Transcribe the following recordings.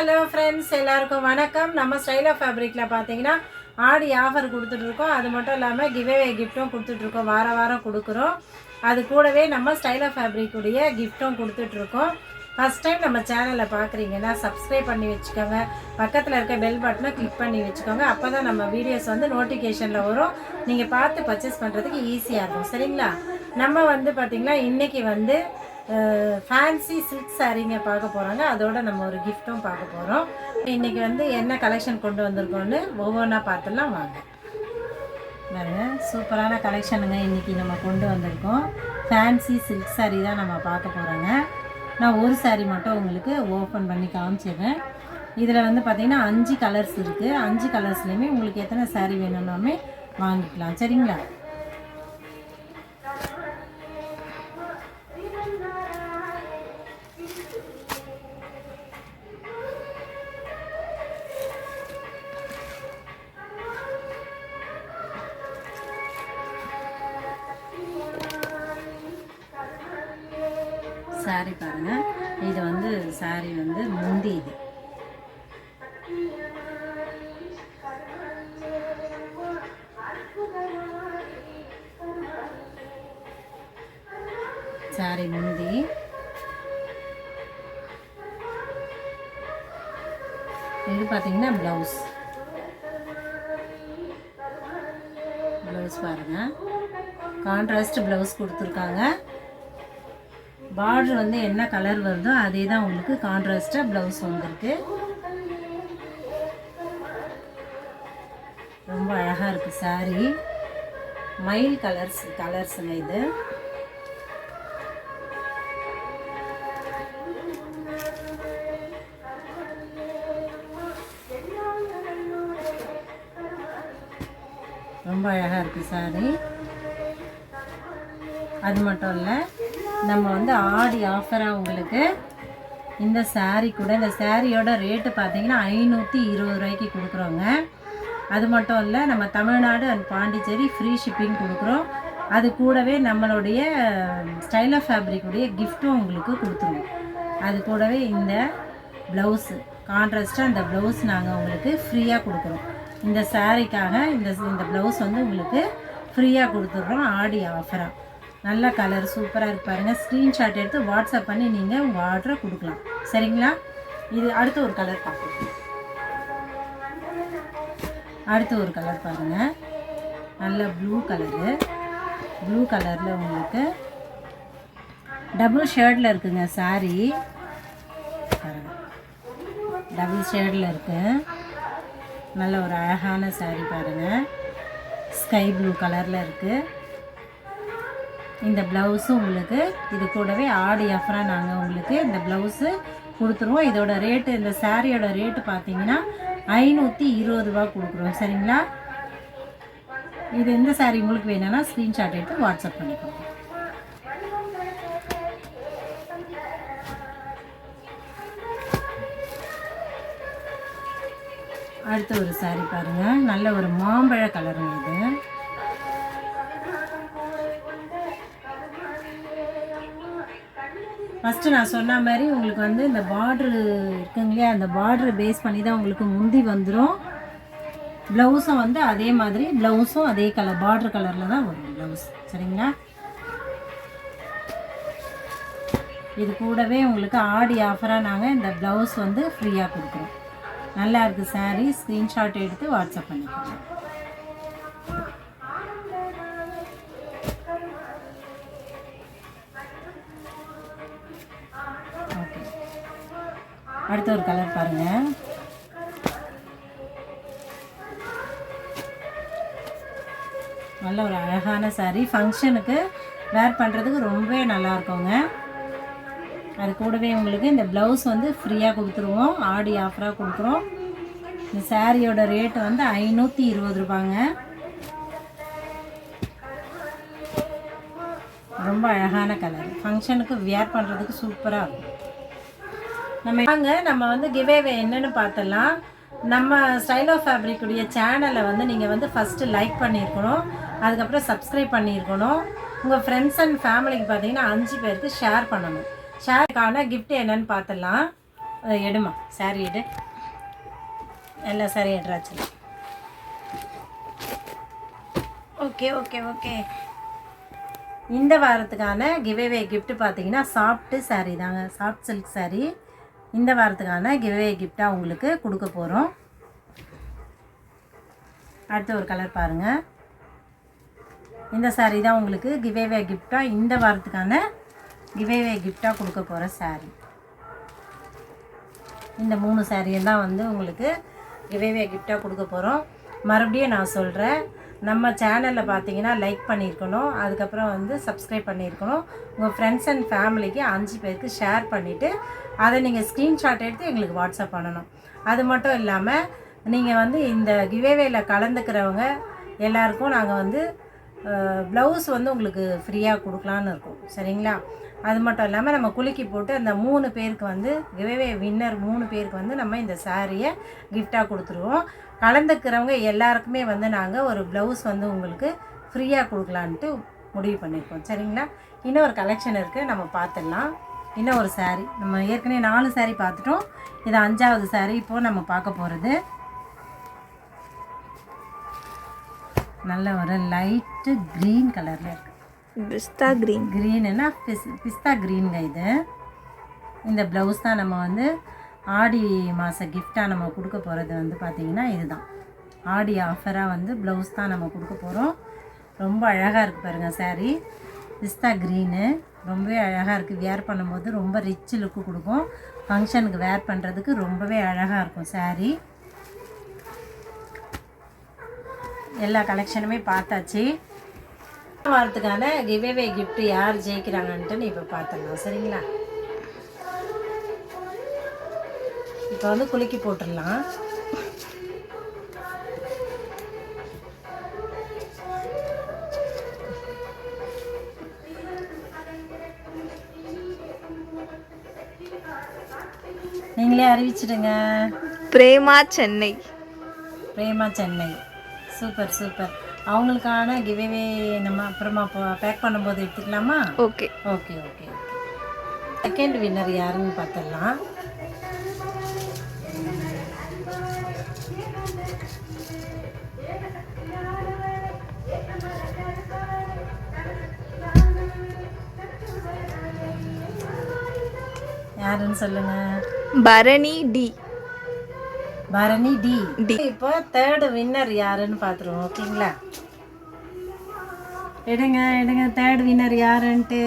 Hello friends எல்லாருக்கும் வணக்கம். நம்ம ஸ்டைல் ஆஃப் ஃபேப்ரிக்கில் பார்த்தீங்கன்னா ஆடி ஆஃபர் கொடுத்துட்ருக்கோம் அது மட்டும் இல்லாமல் கிவ்வே கிஃப்ட்டும் கொடுத்துட்ருக்கோம் வார வாரம் கொடுக்குறோம். அது கூடவே நம்ம ஸ்டைல் ஆஃப் ஃபேப்ரிக்குடைய கிஃப்ட்டும் கொடுத்துட்ருக்கோம் ஃபஸ்ட் டைம் நம்ம சேனலை பார்க்குறீங்கன்னா சப்ஸ்கிரைப் பண்ணி வச்சுக்கோங்க. பக்கத்தில் இருக்க பெல் பட்டனை கிளிக் பண்ணி வச்சுக்கோங்க. அப்போ தான் நம்ம வீடியோஸ் வந்து நோட்டிஃபிகேஷனில் வரும். நீங்கள் பார்த்து பர்ச்சேஸ் பண்ணுறதுக்கு ஈஸியாக இருக்கும். சரிங்களா? நம்ம வந்து பார்த்திங்கன்னா இன்றைக்கி வந்து ஃபேன்சி சில்க் சாரீங்க பார்க்க போகிறாங்க அதோட நம்ம ஒரு கிஃப்ட்டும் பார்க்க போகிறோம் இன்றைக்கி வந்து என்ன கலெக்ஷன் கொண்டு வந்திருக்கோன்னு ஒவ்வொன்றா பார்த்துலாம் வாங்க. பாருங்க சூப்பரான கலெக்ஷனுங்க இன்றைக்கி நம்ம கொண்டு வந்திருக்கோம். ஃபேன்சி சில்க் saree தான் நம்ம பார்க்க போகிறோங்க நான் ஒரு saree மட்டும் உங்களுக்கு ஓப்பன் பண்ணி காமிச்சிடுறேன். இதில் வந்து பார்த்திங்கன்னா அஞ்சு கலர்ஸ் இருக்குது அஞ்சு கலர்ஸ்லேயுமே உங்களுக்கு எத்தனை saree வேணும்னாலுமே வாங்கிக்கலாம். சரிங்களா? சாரி பாருங்க. இது வந்து சாரி வந்து முந்தி இது. சாரி முந்தி. இது பார்த்தீங்கன்னா ப்ளவுஸ் ப்ளவுஸ் பாருங்க. கான்ட்ராஸ்ட் ப்ளவுஸ் கொடுத்துருக்காங்க. பார்டர் வந்து என்ன கலர் வருதோ அதே தான் உங்களுக்கு கான்ட்ராஸ்டாக ப்ளவுஸ் வந்திருக்கு. ரொம்ப அழகாக இருக்குது saree. மயில் கலர்ஸ் கலர்ஸுங்க இது. ரொம்ப அழகாக இருக்குது சாரி அது மட்டும் இல்லை நம்ம வந்து ஆடி ஆஃபராக உங்களுக்கு இந்த சாரீ கூட இந்த சாரியோட ரேட்டு பார்த்தீங்கன்னா ஐநூற்றி இருபது ரூபாய்க்கு கொடுக்குறோங்க. அது மட்டும் இல்லை நம்ம Tamil Nadu and Pondicherry free shipping கொடுக்குறோம். அது கூடவே நம்மளுடைய ஸ்டைல் ஆஃப் ஃபேப்ரிக்குடைய கிஃப்ட்டும் உங்களுக்கு கொடுத்துருவோம். அது கூடவே இந்த ப்ளவுஸு கான்ட்ராஸ்ட்டாக அந்த ப்ளவுஸ் நாங்கள் உங்களுக்கு ஃப்ரீயாக கொடுக்குறோம். இந்த சாரீக்காக இந்த இந்த ப்ளவுஸ் வந்து உங்களுக்கு ஃப்ரீயாக கொடுத்துட்றோம் ஆடி ஆஃபராக நல்ல கலர் சூப்பராக இருப்பாருங்க. பாருங்கள் ஸ்க்ரீன்ஷாட் எடுத்து வாட்ஸ்அப் பண்ணி நீங்கள் உங்கள் ஆர்டரை கொடுக்கலாம். சரிங்களா? இது அடுத்த ஒரு கலர் பார்க்கலாம் அடுத்த ஒரு கலர் பாருங்கள் நல்ல ப்ளூ கலரு ப்ளூ கலரில் உங்களுக்கு டபுள் ஷேர்டில் இருக்குங்க சாரீ பாருங்கள் டபுள் ஷேடில் இருக்கு. நல்ல ஒரு அழகான saree பாருங்கள் ஸ்கை ப்ளூ கலரில் இருக்குது இந்த ப்ளவுஸும் உங்களுக்கு இது கூடவே ஆடி ஆஃபராக நாங்கள் உங்களுக்கு இந்த ப்ளவுஸு கொடுத்துருவோம். இதோட ரேட்டு இந்த சாரியோட ரேட்டு பார்த்தீங்கன்னா ஐநூற்றி இருபது ரூபா கொடுக்குறோம். சரிங்களா? இது எந்த சாரீ உங்களுக்கு வேணும்னா ஸ்க்ரீன்ஷாட் எடுத்து வாட்ஸ்அப் பண்ணிக்கோங்க. அடுத்த ஒரு saree பாருங்கள் நல்ல ஒரு மாம்பழ கலருங்க இது. ஃபஸ்ட்டு நான் சொன்ன மாதிரி உங்களுக்கு வந்து இந்த பார்ட்ரு இருக்குங்க இல்லையா அந்த பார்ட்ரு பேஸ் பண்ணி தான் உங்களுக்கு முந்தி வந்துடும் ப்ளவுஸும் வந்து அதே மாதிரி ப்ளவுஸும் அதே கலர் பார்ட்ரு கலரில் தான் வரும் ப்ளவுஸ் சரிங்களா? இது கூடவே உங்களுக்கு ஆடி ஆஃபராக நாங்கள் இந்த ப்ளவுஸ் வந்து ஃப்ரீயாக கொடுக்குறோம். நல்லா இருக்குது saree ஸ்க்ரீன்ஷாட் எடுத்து வாட்ஸ்அப் பண்ணிக்கோங்க. அடுத்த ஒரு கலர் பாருங்க. நல்ல ஒரு அழகான saree. ஃபங்க்ஷனுக்கு வேர் பண்ணுறதுக்கு ரொம்பவே நல்லா இருக்குங்க. அது கூடவே உங்களுக்கு இந்த ப்ளவுஸ் வந்து ஃப்ரீயாக கொடுத்துருவோம். ஆடி ஆஃபராக கொடுக்குறோம். இந்த சாரியோட ரேட்டு வந்து ஐநூற்றி இருபது ரூபாங்க. ரொம்ப அழகான கலர் ஃபங்க்ஷனுக்கு வியர் பண்ணுறதுக்கு சூப்பராக இருக்கும். நம்ம வாங்க நம்ம வந்து கிவேவே என்னன்னு பார்த்தலாம் நம்ம ஸ்டைல் ஆஃப் ஃபேப்ரிக்குடைய சேனலை வந்து நீங்கள் வந்து ஃபஸ்ட்டு லைக் பண்ணியிருக்கணும். அதுக்கப்புறம் சப்ஸ்கிரைப் பண்ணியிருக்கணும். உங்கள் ஃப்ரெண்ட்ஸ் அண்ட் ஃபேமிலிக்கு பார்த்தீங்கன்னா அஞ்சு பேருக்கு ஷேர் பண்ணணும். ஷேருக்கான கிஃப்ட் என்னன்னு பார்த்துடலாம். எடுமா? சாரி எடு. எல்லா சாரி. எடுறாச்சு ஓகே ஓகே ஓகே இந்த வாரத்துக்கான கிவேவே கிஃப்ட் பார்த்தீங்கன்னா சாஃப்ட்டு saree தாங்க. சாஃப்ட் சில்க் சாரீ இந்த வாரத்துக்கான கிவ்வே கிஃப்டாக உங்களுக்கு கொடுக்க போகிறோம் அடுத்த ஒரு கலர் பாருங்கள் இந்த saree தான் உங்களுக்கு கிவேவே கிஃப்டாக இந்த வாரத்துக்கான கிவேவே கிஃப்டாக கொடுக்க போகிற saree. இந்த மூணு சாரியும் தான் வந்து உங்களுக்கு கிவேவே கிஃப்டாக கொடுக்க போகிறோம் மறுபடியும் நான் சொல்கிறேன் நம்ம சேனலில் பார்த்தீங்கன்னா லைக் பண்ணியிருக்கணும் அதுக்கப்புறம் வந்து சப்ஸ்கிரைப் பண்ணியிருக்கணும் உங்கள் ஃப்ரெண்ட்ஸ் அண்ட் ஃபேமிலிக்கு அஞ்சு பேருக்கு ஷேர் பண்ணிவிட்டு அதை நீங்கள் ஸ்க்ரீன்ஷாட் எடுத்து எங்களுக்கு வாட்ஸ்அப் பண்ணணும். அது மட்டும் இல்லாமல் நீங்கள் வந்து இந்த கிவேவேயில் கலந்துக்கிறவங்க எல்லாருக்கும் நாங்கள் வந்து ப்ளவுஸ் வந்து உங்களுக்கு ஃப்ரீயாக கொடுக்கலான்னு இருக்கோம். சரிங்களா? அது மட்டும் இல்லாமல் நம்ம குலுக்கி போட்டு அந்த மூணு பேருக்கு வந்து கிவேவே வின்னர் மூணு பேருக்கு வந்து நம்ம இந்த சாரியை கிஃப்டாக கொடுத்துருவோம். கலந்துக்கிறவங்க எல்லாருக்குமே வந்து நாங்கள் ஒரு ப்ளவுஸ் வந்து உங்களுக்கு ஃப்ரீயாக கொடுக்கலான்ட்டு முடிவு பண்ணியிருக்கோம் சரிங்களா? இன்னும் ஒரு கலெக்ஷன் இருக்குது நம்ம பார்த்துடலாம் இன்னும் ஒரு saree. நம்ம ஏற்கனவே நாலு saree பார்த்துட்டோம் இது அஞ்சாவது saree. இப்போது நம்ம பார்க்க போகிறது நல்ல ஒரு லைட்டு க்ரீன் கலரில் இருக்குது பிஸ்தா கிரீன் க்ரீனுன்னா பிஸ் பிஸ்தா க்ரீனுங்க இது. இந்த ப்ளவுஸ் தான் நம்ம வந்து ஆடி மாத கிஃப்டாக நம்ம கொடுக்க போகிறது வந்து பார்த்திங்கன்னா இதுதான். ஆடி ஆஃபராக வந்து ப்ளவுஸ் தான் நம்ம கொடுக்க போகிறோம் ரொம்ப அழகாக இருக்குது பாருங்கள் saree. பிஸ்தா க்ரீனு ரொம்பவே அழகாக இருக்குது வேர் பண்ணும்போது ரொம்ப ரிச் லுக்கு கொடுக்கும். ஃபங்க்ஷனுக்கு வேர் பண்ணுறதுக்கு ரொம்பவே அழகாக இருக்கும் saree. எல்லா கலெக்ஷனுமே பார்த்தாச்சு. வாரத்துக்கான கிவேவே gift யார் ஜெயிக்கிறாங்கன்ட்டு இப்போ பார்த்துடலாம். சரிங்களா? இப்போ வந்து குலுக்கி போட்டுடலாம். நீங்களே அறிவிச்சிடுங்க. பிரேமா சென்னை. பிரேமா சென்னை. Super super. அவங்களுக்கான கிவேவே நம்ம அப்புறமா பேக் பண்ணும்போது எடுத்துக்கலாமா? Okay okay okay second winner யாருன்னு பார்த்துடலாம். யாருன்னு சொல்லுங்க. Bharani D. Bharani D. D. இப்போ தேர்டு வின்னர் யாருன்னு பார்த்துருவோம் ஓகேங்களா? எடுங்க எடுங்க தேர்ட் வின்னர் யாருன்ட்டு.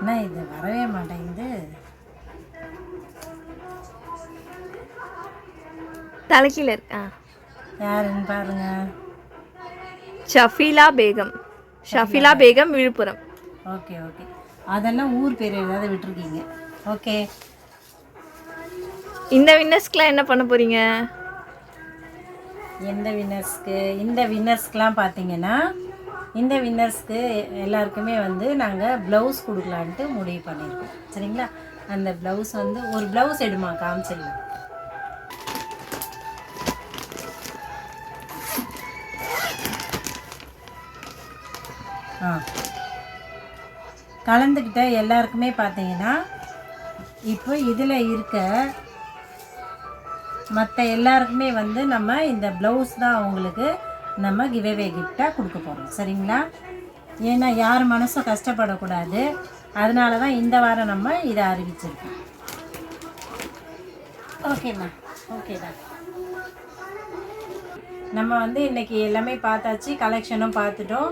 என்ன இது வரவே மாட்டேங்குது. தலைக்கீழ இருக்கா. யாருன்னு பாருங்க. ஷஃபிலா பேகம். ஷஃபிலா பேகம் விழுப்புரம். Okay okay. அதெல்லாம் ஊர் பேர் ஏதாவது விட்டுருக்கீங்க. ஓகே. இந்த வின்னர்ஸ்க்குலாம் என்ன பண்ண போறீங்க? எந்த வின்னர்ஸ்க்கு இந்த வின்னர்ஸ்க்கெலாம் பார்த்தீங்கன்னா இந்த வின்னர்ஸ்க்கு எல்லாருக்குமே வந்து நாங்கள் ப்ளவுஸ் கொடுக்கலான்ட்டு முடிவு பண்ணியிருக்கோம் சரிங்களா? அந்த ப்ளவுஸ் வந்து ஒரு ப்ளவுஸ் எடுமா காமிச்சிடலாம் ஆ. கலந்துக்கிட்ட எல்லாருக்குமே பார்த்தீங்கன்னா இப்போ இதில் இருக்க மற்ற எல்லாருக்குமே வந்து நம்ம இந்த ப்ளவுஸ் தான் அவங்களுக்கு நம்ம கிவேவே கிஃப்டாக கொடுக்க போகிறோம் சரிங்களா? ஏன்னா யார் மனசும் கஷ்டப்படக்கூடாது. அதனால தான் இந்த வாரம் நம்ம இதை அறிவிச்சிருக்கோம். ஓகேம்மா ஓகேடா நம்ம வந்து இன்றைக்கி எல்லாமே பார்த்தாச்சு கலெக்ஷனும் பார்த்துட்டோம்.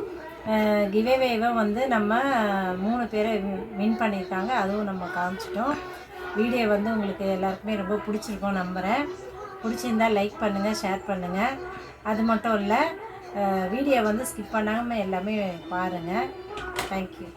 கிவேவேவை வந்து நம்ம மூணு பேரை வின் பண்ணியிருக்காங்க. அதுவும் நம்ம காமிச்சிட்டோம். வீடியோ வந்து உங்களுக்கு எல்லாருக்குமே ரொம்ப பிடிச்சிருக்கோம் நம்புகிறேன் பிடிச்சிருந்தா லைக் பண்ணுங்கள் ஷேர் பண்ணுங்கள் அது மட்டும் இல்லை வீடியோ வந்து ஸ்கிப் பண்ணாமல் எல்லாமே பாருங்கள் தேங்க்யூ